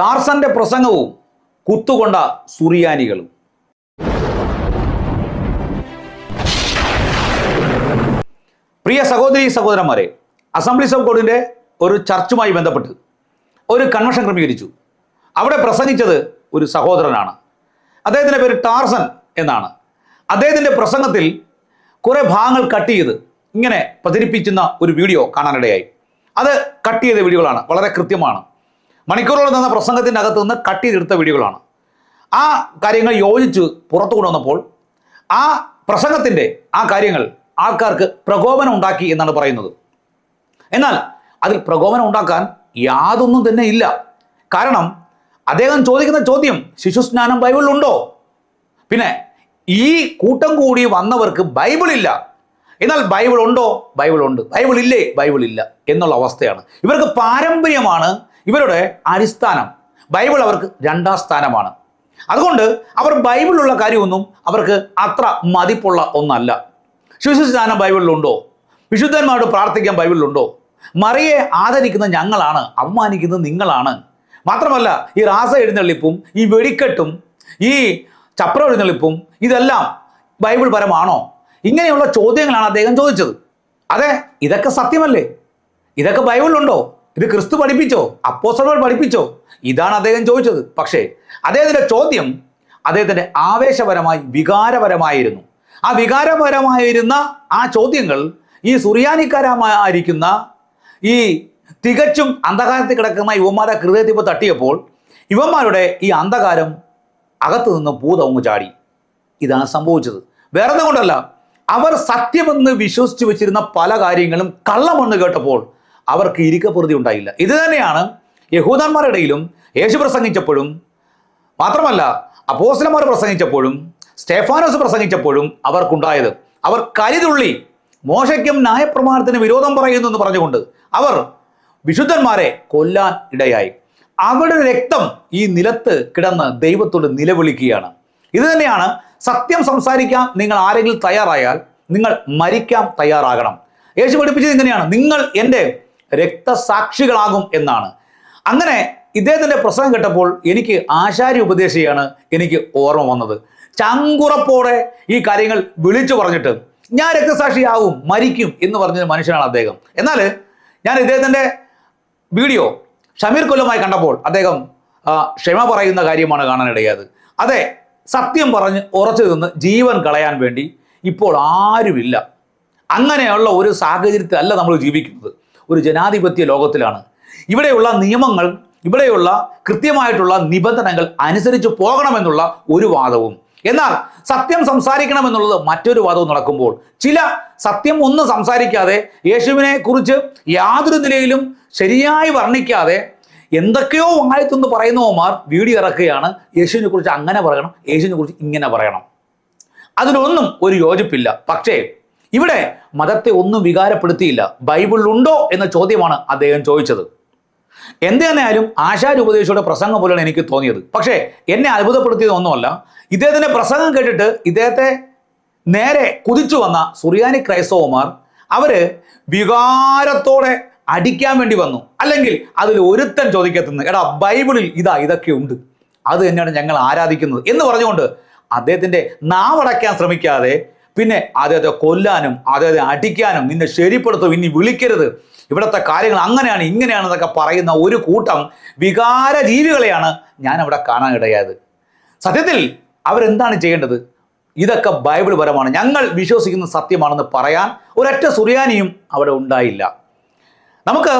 ടാർസന്റെ പ്രസംഗവും കുത്തുകൊണ്ട സുറിയാനികളും. പ്രിയ സഹോദരി സഹോദരന്മാരെ അസംബ്ലീസ് ഓഫ് ഗോഡിന്റെ ഒരു ചർച്ചുമായി ബന്ധപ്പെട്ട് ഒരു കൺവെൻഷൻ ക്രമീകരിച്ചു. അവിടെ പ്രസംഗിച്ചത് ഒരു സഹോദരനാണ്. അദ്ദേഹത്തിന്റെ പേര് ടാർസൻ എന്നാണ്. അദ്ദേഹത്തിന്റെ പ്രസംഗത്തിൽ കുറേ ഭാഗങ്ങൾ കട്ട് ചെയ്ത് ഇങ്ങനെ പ്രചരിപ്പിക്കുന്ന ഒരു വീഡിയോ കാണാനിടയായി. അത് കട്ട് ചെയ്ത വീഡിയോകളാണ് വളരെ കൃത്യമാണ്. മണിക്കൂറുകൾ നിന്ന പ്രസംഗത്തിന്റെ അകത്ത് നിന്ന് കട്ട് ചെയ്തെടുത്ത വീഡിയോകളാണ്. ആ കാര്യങ്ങൾ യോജിച്ച് പുറത്തു കൊണ്ടുവന്നപ്പോൾ ആ പ്രസംഗത്തിന്റെ ആ കാര്യങ്ങൾ ആൾക്കാർക്ക് പ്രകോപനം ഉണ്ടാക്കി എന്നാണ് പറയുന്നത്. എന്നാൽ അതിൽ പ്രകോപനം ഉണ്ടാക്കാൻ യാതൊന്നും തന്നെ ഇല്ല. കാരണം അദ്ദേഹം ചോദിക്കുന്ന ചോദ്യം ശിശുസ്നാനം ബൈബിളിലുണ്ടോ? പിന്നെ ഈ കൂട്ടം കൂടി വന്നവർക്ക് ബൈബിൾ ഇല്ല എന്നാൽ ബൈബിൾ ഉണ്ടോ ബൈബിൾ ഉണ്ട് ബൈബിൾ ഇല്ലേ ബൈബിൾ ഇല്ല എന്നുള്ള അവസ്ഥയാണ്. ഇവർക്ക് പാരമ്പര്യമാണ് ഇവരുടെ അടിസ്ഥാനം ബൈബിൾ അവർക്ക് രണ്ടാം സ്ഥാനമാണ്. അതുകൊണ്ട് അവർ ബൈബിളിലുള്ള കാര്യമൊന്നും അവർക്ക് അത്ര മതിപ്പുള്ള ഒന്നല്ല. ശിശുസ്നാനം ബൈബിളിലുണ്ടോ? വിശുദ്ധന്മാരോട് പ്രാർത്ഥിക്കാൻ ബൈബിളിലുണ്ടോ? മറിയെ ആദരിക്കുന്ന ഞങ്ങളാണ് അപമാനിക്കുന്നത് നിങ്ങളാണ്. മാത്രമല്ല ഈ റാസ എഴുന്നള്ളിപ്പും ഈ വെടിക്കെട്ടും ഈ ചപ്ര എഴുന്നള്ളിപ്പും ഇതെല്ലാം ബൈബിൾ പരമാണോ ഇങ്ങനെയുള്ള ചോദ്യങ്ങളാണ് അദ്ദേഹം ചോദിച്ചത്. അതെ ഇതൊക്കെ സത്യമല്ലേ? ഇതൊക്കെ ബൈബിളിലുണ്ടോ? ഇത് ക്രിസ്തു പഠിപ്പിച്ചോ? അപ്പോസ്റ്റലുകൾ പഠിപ്പിച്ചോ? ഇതാണ് അദ്ദേഹം ചോദിച്ചത്. പക്ഷേ അദ്ദേഹത്തിന്റെ ചോദ്യം അദ്ദേഹത്തിന്റെ ആവേശപരമായി വികാരപരമായിരുന്നു. ആ വികാരപരമായിരുന്ന ആ ചോദ്യങ്ങൾ ഈ സുറിയാനിക്കാരമായിരിക്കുന്ന ഈ തികച്ചും അന്ധകാരത്തിൽ കിടക്കുന്ന യുവന്മാരെ ഹൃദയത്തിൽ ഇപ്പോൾ തട്ടിയപ്പോൾ യുവന്മാരുടെ ഈ അന്ധകാരം അകത്തു നിന്ന് ഭൂതവും ചാടി. ഇതാണ് സംഭവിച്ചത്. വേറെ കൊണ്ടല്ല അവർ സത്യമെന്ന് വിശ്വസിച്ച് വെച്ചിരുന്ന പല കാര്യങ്ങളും കള്ളമെന്ന് കേട്ടപ്പോൾ അവർക്ക് ഇരിക്കപ്രതി ഉണ്ടായില്ല. ഇത് തന്നെയാണ് യഹൂദന്മാരുടെ ഇടയിലും യേശു പ്രസംഗിച്ചപ്പോഴും മാത്രമല്ല അപ്പോസ്ലന്മാർ പ്രസംഗിച്ചപ്പോഴും സ്റ്റെഫാനോസ് പ്രസംഗിച്ചപ്പോഴും അവർക്കുണ്ടായത്. അവർ കരുതുള്ളി മോശയ്ക്കും ന്യായപ്രമാണത്തിന് വിരോധം പറയുന്നു എന്ന് പറഞ്ഞുകൊണ്ട് അവർ വിശുദ്ധന്മാരെ കൊല്ലാൻ ഇടയായി. അവരുടെ രക്തം ഈ നിലത്ത് കിടന്ന് ദൈവത്തോട് നിലവിളിക്കുകയാണ്. ഇത് തന്നെയാണ് സത്യം സംസാരിക്കാൻ നിങ്ങൾ ആരെങ്കിലും തയ്യാറായാൽ നിങ്ങൾ മരിക്കാൻ തയ്യാറാകണം. യേശു പഠിപ്പിച്ചത് ഇങ്ങനെയാണ്. നിങ്ങൾ എന്റെ രക്തസാക്ഷികളാകും എന്നാണ്. അങ്ങനെ ഇദ്ദേഹത്തിന്റെ പ്രസംഗം കേട്ടപ്പോൾ എനിക്ക് ആശാരി ഉപദേശിയാണ് എനിക്ക് ഓർമ്മ വന്നത്. ചങ്കുറപ്പോടെ ഈ കാര്യങ്ങൾ വിളിച്ചു പറഞ്ഞിട്ട് ഞാൻ രക്തസാക്ഷിയാവും മരിക്കും എന്ന് പറഞ്ഞ മനുഷ്യനാണ് അദ്ദേഹം. എന്നാൽ ഞാൻ ഇദ്ദേഹത്തിന്റെ വീഡിയോ ഷമീർ കൊല്ലമായി കണ്ടപ്പോൾ അദ്ദേഹം ക്ഷമ പറയുന്ന കാര്യമാണ് കാണാനിടയായത്. അതെ സത്യം പറഞ്ഞ് ഉറച്ചു നിന്ന് ജീവൻ കളയാൻ വേണ്ടി ഇപ്പോൾ ആരുമില്ല. അങ്ങനെയുള്ള ഒരു സാഹചര്യത്തിലല്ല നമ്മൾ ജീവിക്കുന്നത്. ഒരു ജനാധിപത്യ ലോകത്തിലാണ്. ഇവിടെയുള്ള നിയമങ്ങൾ ഇവിടെയുള്ള കൃത്യമായിട്ടുള്ള നിബന്ധനകൾ അനുസരിച്ച് പോകണമെന്നുള്ള ഒരു വാദവും. എന്നാൽ സത്യം സംസാരിക്കണമെന്നുള്ളത് മറ്റൊരു വാദവും നടക്കുമ്പോൾ ചില സത്യം ഒന്നും സംസാരിക്കാതെ യേശുവിനെ കുറിച്ച് യാതൊരു നിലയിലും ശരിയായി വർണിക്കാതെ എന്തൊക്കെയോ വായത്തുനിന്ന് പറയുന്നവന്മാർ വീഡിയോ ഇറക്കുകയാണ്. യേശുവിനെ കുറിച്ച് അങ്ങനെ പറയണം യേശുവിനെ കുറിച്ച് ഇങ്ങനെ പറയണം. അതിനൊന്നും ഒരു യോജിപ്പില്ല. പക്ഷേ ഇവിടെ മതത്തെ ഒന്നും വികാരപ്പെടുത്തിയില്ല. ബൈബിളിലുണ്ടോ എന്ന ചോദ്യമാണ് അദ്ദേഹം ചോദിച്ചത്. എന്ത് തന്നെയായാലും ആശാരി പ്രസംഗം പോലെയാണ് എനിക്ക് തോന്നിയത്. പക്ഷേ എന്നെ അത്ഭുതപ്പെടുത്തിയത് ഒന്നുമല്ല. ഇദ്ദേഹത്തിന്റെ പ്രസംഗം കേട്ടിട്ട് ഇദ്ദേഹത്തെ നേരെ കുതിച്ചു വന്ന സുറിയാനി ക്രൈസ്തവമാർ അവർ വികാരത്തോടെ അടിക്കാൻ വേണ്ടി വന്നു. അല്ലെങ്കിൽ അതിൽ ഒരുത്തൻ ചോദിക്കത്തുന്നു എടാ ബൈബിളിൽ ഇതാ ഇതൊക്കെ ഉണ്ട്. അത് തന്നെയാണ് ഞങ്ങൾ ആരാധിക്കുന്നത്. എന്ന് പറഞ്ഞുകൊണ്ട് അദ്ദേഹത്തിന്റെ നാവടയ്ക്കാൻ ശ്രമിക്കാതെ പിന്നെ അദ്ദേഹത്തെ കൊല്ലാനും അദ്ദേഹത്തെ അടിക്കാനും നിന്നെ ശരിപ്പെടുത്തും ഇനി വിളിക്കരുത്. ഇവിടുത്തെ കാര്യങ്ങൾ അങ്ങനെയാണ് ഇങ്ങനെയാണെന്നൊക്കെ പറയുന്ന ഒരു കൂട്ടം വികാര ജീവികളെയാണ് ഞാൻ അവിടെ കാണാൻ ഇടയായത്. സത്യത്തിൽ അവരെന്താണ് ചെയ്യേണ്ടത്? ഇതൊക്കെ ബൈബിൾ പരമാണ്. ഞങ്ങൾ വിശ്വസിക്കുന്ന സത്യമാണെന്ന് പറയാൻ ഒരൊറ്റ സുറിയാനിയും അവിടെ ഉണ്ടായില്ല. നമുക്ക്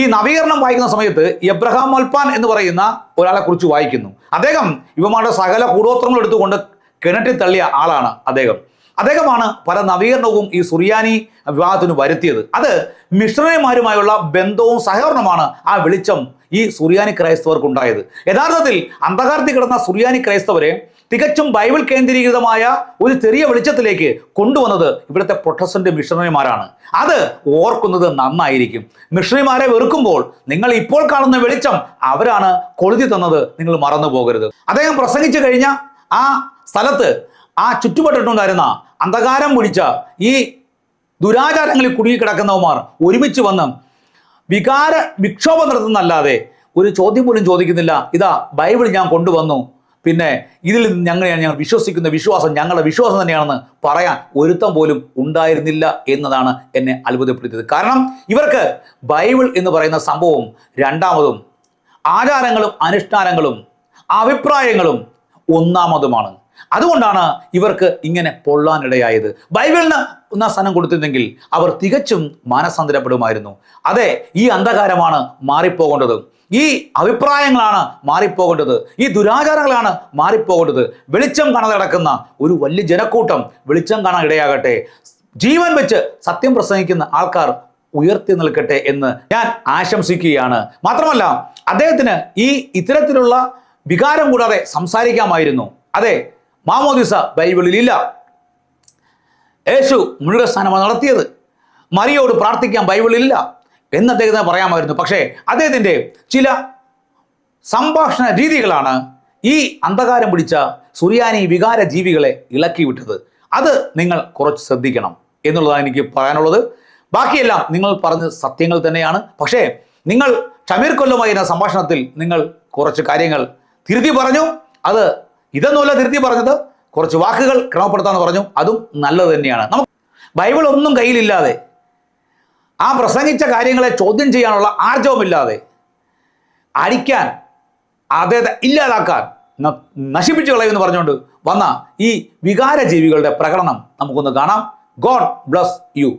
ഈ നവീകരണം വായിക്കുന്ന സമയത്ത് എബ്രഹാം മൽപ്പാൻ എന്ന് പറയുന്ന ഒരാളെ കുറിച്ച് വായിക്കുന്നു. അദ്ദേഹം ഇവമാരുടെ സകല കൂടോത്രങ്ങൾ എടുത്തുകൊണ്ട് കിണറ്റിൽ തള്ളിയ ആളാണ് അദ്ദേഹം. അദ്ദേഹമാണ് പല നവീകരണവും ഈ സുറിയാനി വിവാഹത്തിന് വരുത്തിയത്. അത് മിഷണറിമാരുമായുള്ള ബന്ധവും സഹകരണമാണ് ആ വെളിച്ചം ഈ സുറിയാനി ക്രൈസ്തവർക്ക് ഉണ്ടായത് യഥാർത്ഥത്തിൽ അന്ധകാരത്തിൽ കിടന്ന സുറിയാനി ക്രൈസ്തവരെ തികച്ചും ബൈബിൾ കേന്ദ്രീകൃതമായ ഒരു ചെറിയ വെളിച്ചത്തിലേക്ക് കൊണ്ടുവന്നത് ഇവിടുത്തെ പ്രൊട്ടസ്റ്റന്റ് മിഷണറിമാരാണ്. അത് ഓർക്കുന്നത് നന്നായിരിക്കും. മിഷണറിമാരെ വെറുക്കുമ്പോൾ നിങ്ങൾ ഇപ്പോൾ കാണുന്ന വെളിച്ചം അവരാണ് കൊളുതി തന്നത് നിങ്ങൾ മറന്നു പോകരുത് അദ്ദേഹം പ്രസംഗിച്ചു കഴിഞ്ഞ ആ സ്ഥലത്ത് ആ ചുറ്റുപറ്റിട്ടുണ്ടായിരുന്ന അന്ധകാരം പിടിച്ച ഈ ദുരാചാരങ്ങളിൽ കുടുങ്ങിക്കിടക്കുന്നവന്മാർ ഒരുമിച്ച് വന്ന് വികാര വിക്ഷോഭം നടത്തുന്നല്ലാതെ ഒരു ചോദ്യം പോലും ചോദിക്കുന്നില്ല. ഇതാ ബൈബിൾ ഞാൻ കൊണ്ടുവന്നു. പിന്നെ ഇതിൽ ഞങ്ങളെയാണ് ഞങ്ങൾ വിശ്വസിക്കുന്ന വിശ്വാസം ഞങ്ങളുടെ വിശ്വാസം തന്നെയാണെന്ന് പറയാൻ ഒരുത്തം പോലും ഉണ്ടായിരുന്നില്ല എന്നതാണ് എന്നെ അത്ഭുതപ്പെടുത്തിയത്. കാരണം ഇവർക്ക് ബൈബിൾ എന്ന് പറയുന്ന സംഭവം രണ്ടാമതും ആചാരങ്ങളും അനുഷ്ഠാനങ്ങളും അഭിപ്രായങ്ങളും ഒന്നാമതുമാണ്. അതുകൊണ്ടാണ് ഇവർക്ക് ഇങ്ങനെ പൊള്ളാനിടയായത്. ബൈബിളിന് ഒന്നാം സ്ഥാനം കൊടുത്തിരുന്നെങ്കിൽ അവർ തികച്ചും മാനസാന്തരപ്പെടുമായിരുന്നു. അതെ ഈ അന്ധകാരമാണ് മാറിപ്പോകേണ്ടത്. ഈ അഭിപ്രായങ്ങളാണ് മാറിപ്പോകേണ്ടത്. ഈ ദുരാചാരങ്ങളാണ് മാറിപ്പോകേണ്ടത്. വെളിച്ചം കാണാതെ കിടക്കുന്ന ഒരു വലിയ ജനക്കൂട്ടം വെളിച്ചം കാണാൻ ഇടയാകട്ടെ. ജീവൻ വെച്ച് സത്യം പ്രസംഗിക്കുന്ന ആൾക്കാർ ഉയർത്തി നിൽക്കട്ടെ എന്ന് ഞാൻ ആശംസിക്കുകയാണ്. മാത്രമല്ല അദ്ദേഹത്തിന് ഈ ഇത്തരത്തിലുള്ള വികാരം കൂടാതെ സംസാരിക്കാമായിരുന്നു. അതെ മാമോദിസ ബൈബിളിൽ ഇല്ല യേശു മുഴുകസ്ഥാനമാണ് നടത്തിയത്. മറിയോട് പ്രാർത്ഥിക്കാൻ ബൈബിളിൽ ഇല്ല എന്ന് അദ്ദേഹത്തിന് പറയാമായിരുന്നു. പക്ഷേ അദ്ദേഹത്തിന്റെ ചില സംഭാഷണ രീതികളാണ് ഈ അന്ധകാരം പിടിച്ച സുറിയാനി വികാര ജീവികളെ ഇളക്കി വിട്ടത്. അത് നിങ്ങൾ കുറച്ച് ശ്രദ്ധിക്കണം എന്നുള്ളതാണ് എനിക്ക് പറയാനുള്ളത്. ബാക്കിയെല്ലാം നിങ്ങൾ പറഞ്ഞ സത്യങ്ങൾ തന്നെയാണ്. പക്ഷേ നിങ്ങൾ ഷമീർ കൊല്ലുമായി എന്ന സംഭാഷണത്തിൽ നിങ്ങൾ കുറച്ച് കാര്യങ്ങൾ തിരുത്തി പറഞ്ഞു. അത് ഇതൊന്നുമല്ല തിരുത്തി പറഞ്ഞത്. കുറച്ച് വാക്കുകൾ ക്രമപ്പെടുത്താന്ന് പറഞ്ഞു. അതും നല്ലത് തന്നെയാണ്. നമുക്ക് ബൈബിൾ ഒന്നും കയ്യിലില്ലാതെ ആ പ്രസംഗിച്ച കാര്യങ്ങളെ ചോദ്യം ചെയ്യാനുള്ള ആർജവുമില്ലാതെ അടിക്കാൻ അദ്ദേഹത്തെ ഇല്ലാതാക്കാൻ നശിപ്പിച്ചു കളയുമെന്ന് പറഞ്ഞുകൊണ്ട് വന്ന ഈ വികാര ജീവികളുടെ പ്രകടനം നമുക്കൊന്ന് കാണാം. God bless you.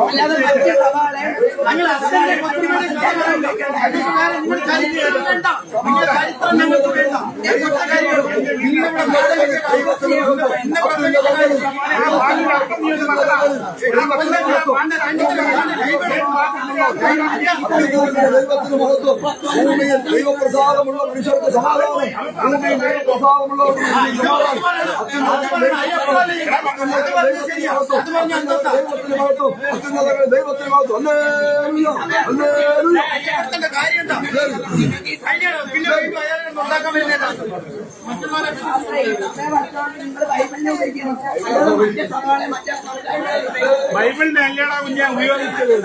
അല്ലാതെ മറ്റു സവാളെ ഞങ്ങൾ അതിന്റെ ചരിത്രം വേണ്ട നിങ്ങളുടെ ചരിത്രം ഞങ്ങൾക്ക് വേണ്ട എന്തൊക്കെ കാര്യം നിങ്ങളുടെ എന്നെ ദൈവത്തിന് മഹത്വം ഭൂമിയിൽ ദൈവപ്രസാദമുള്ള മനുഷ്യർക്ക് സമാധാനം ഭൂമിയിൽ ദൈവപ്രസാദമുള്ളവർക്ക് ദൈവത്തിന് മഹത്വം അത്യുന്നതങ്ങളിൽ ദൈവത്തിന് മഹത്വം ഹല്ലേലൂയ ഹല്ലേലൂയ ബൈബിളിന്റെ അല്ലേടാ കുഞ്ഞാ ഉപയോഗിച്ചത്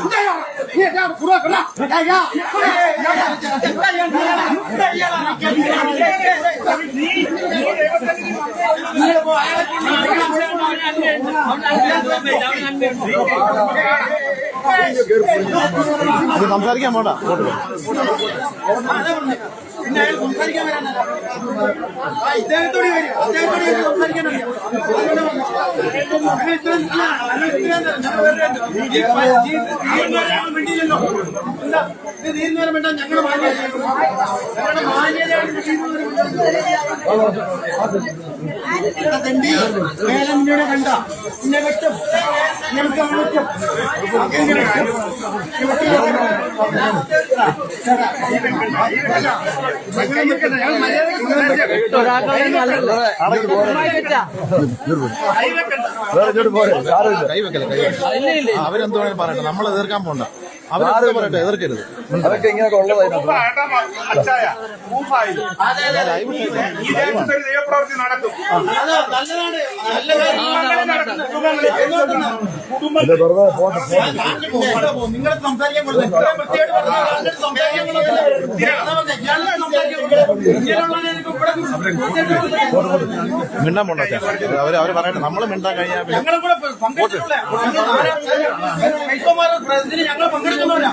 സംസാരിക്കാൻ പോണ്ട. പിന്നെ അയാൾ സംസാരിക്കാൻ വരാനല്ല ഇദ്ദേഹത്തോട് വരും അദ്ദേഹത്തോട് സംസാരിക്കാൻ അറിയാം വേണ്ടിയില്ലല്ലോ എന്താ തീരുന്നവരെ വേണ്ട ഞങ്ങളുടെ മാന്യത ഞങ്ങളുടെ മാന്യതയാണ് തണ്ടി മേലെ നിന്നോട് കണ്ട നിന്നെ വെട്ടും ഞങ്ങൾക്ക് വെട്ടും എങ്ങനെ ഞങ്ങൾ അവരെന്ത് വേണേലും പറയട്ടെ നമ്മളെ എതിർക്കാൻ പോണ്ട. എതിർക്കരുത്. അതൊക്കെ ഇങ്ങനെയൊക്കെ ഉള്ളതായിരുന്നു സംസാരിക്കാൻ മിണ്ടാൻ പോണ്ട. അവർ അവർ പറയട്ടെ. നമ്മൾ മിണ്ടാൻ കഴിഞ്ഞാൽ കൂടെ പങ്കെടുത്തിട്ടുള്ള. പ്രസിഡന്റ് ഞങ്ങൾ പങ്കെടുക്കുന്നവരാ?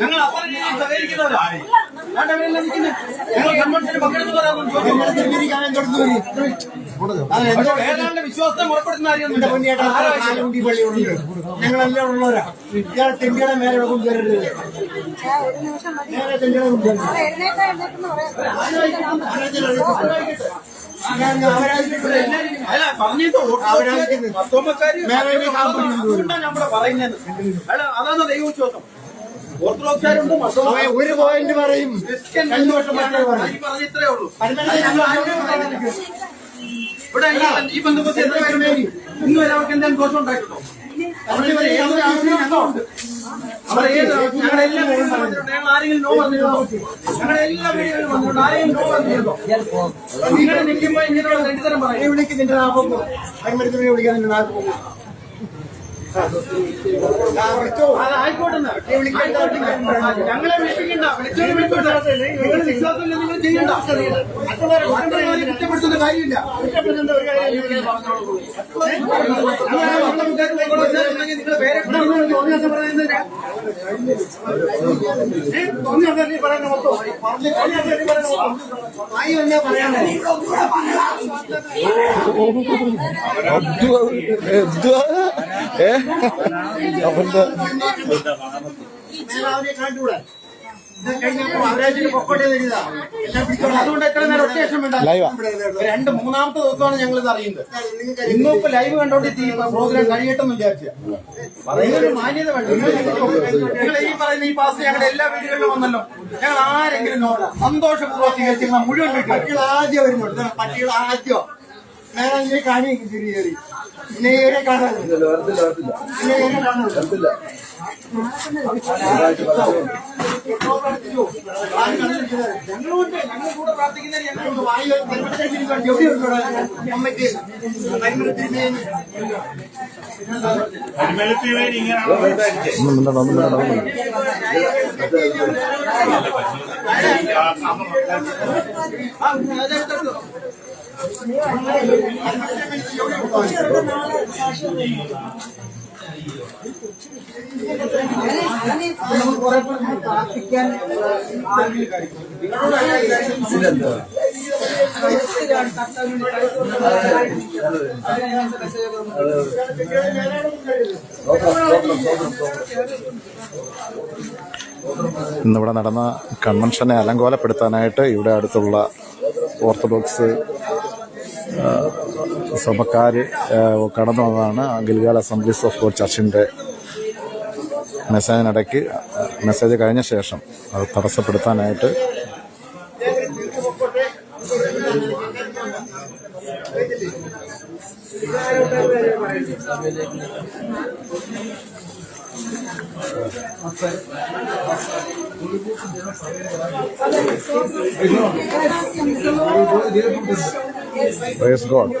ഞങ്ങൾ രീതിയിൽ സഹകരിക്കുന്നവരാ? ഞങ്ങൾ കൺവെൻഷന് പങ്കെടുക്കുന്നവരാണെന്ന് ഏതാണ്ട് വിശ്വാസത്തെ മുറപ്പെടുത്തുന്ന ഞങ്ങളെല്ലാം ഉള്ളവരാ. ഇയാൾ തെണ്ടിയുടെ മേലെ കൊണ്ടു വരരുത് ഒരു നിമിഷം അല്ല പറഞ്ഞിട്ട് അല്ല അതാണ് ദൈവവിശ്വാസം ഓർത്തഡോക്സുകാരുണ്ട് ഒരു പോയിന്റ് പറയും രണ്ടു വർഷം പറഞ്ഞ ഇത്രേ ഉള്ളൂ. ഇവിടെ ഈ- ബന്ധപ്പെട്ട് ഇന്ന് വരെ അവർക്ക് എന്തെങ്കിലും ദോഷം ഉണ്ടായിട്ടുണ്ടോ ഇവരെ ഏതൊരു ആവശ്യം ഞങ്ങളുണ്ട് ഞങ്ങളെല്ലാം പറഞ്ഞിട്ടുണ്ടോ നിങ്ങൾ നിൽക്കുമ്പോൾ ഇങ്ങനെയുള്ള രണ്ടു തരം നീ പറയും വിളിക്ക് നിന്റെ നാപ്പം പരമേശ്വരനെ വിളിക്കാൻ ആയിക്കോട്ടെ ആയിക്കോട്ടെ ഞങ്ങളെ വിളിപ്പിക്കണ്ട നിങ്ങൾ നിങ്ങൾ ചെയ്യണ്ട കാര്യമില്ല നിങ്ങൾ ഏ അവന്റെ ലൈവാ. രണ്ട് മൂന്നാമത്തെ ദിവസമാണ് ഞങ്ങൾ ഇത് അറിയുന്നത്. ഇന്നും ഇപ്പൊ ലൈവ് കണ്ടോണ്ട് പ്രോഗ്രാം കഴിയട്ടെന്ന് വിചാരിച്ച. പറയുന്നൊരു മാന്യത വേണ്ട. നിങ്ങൾ ഈ പറയുന്ന ഈ പാസ് ഞങ്ങളുടെ എല്ലാ വീടുകളിലും വന്നല്ലോ. ഞങ്ങൾ ആരെങ്കിലും സന്തോഷപൂർവം സ്വീകരിച്ചിരുന്ന മുഴുവൻ വീട്ടുകാർ പട്ടികൾ ആദ്യം വരുന്നുണ്ട് പട്ടികൾ ആദ്യം. നേരെ ഇതിനെ ചെറിയ തിരി കയറി കാണാനില്ല ഇവരെ കാണാൻ പിന്നെ ഇവരെ കാണാൻ ഞങ്ങളുണ്ട് ഞങ്ങൾ കൂടെ പ്രാർത്ഥിക്കുന്നതിന് ഞങ്ങളുണ്ട് വായു എവിടെയുണ്ടോ അമ്മയ്ക്ക് ഇങ്ങനെയാണ് ഇന്നിവിടെ നടന്ന കൺവെൻഷനെ അലങ്കോലപ്പെടുത്താനായിട്ട് ഇവിടെ അടുത്തുള്ള ഓർത്തഡോക്സ് ആ, കടന്നു വന്നതാണ് ഗിൽഗാൽ അസംബ്ലീസ് ഓഫ് ഗോഡ് ചർച്ചിന്റെ മെസ്സേജിനിടയ്ക്ക് മെസ്സേജ് കഴിഞ്ഞ ശേഷം അത് തടസ്സപ്പെടുത്താനായിട്ട് പ്രൈസ് ഗോഡ്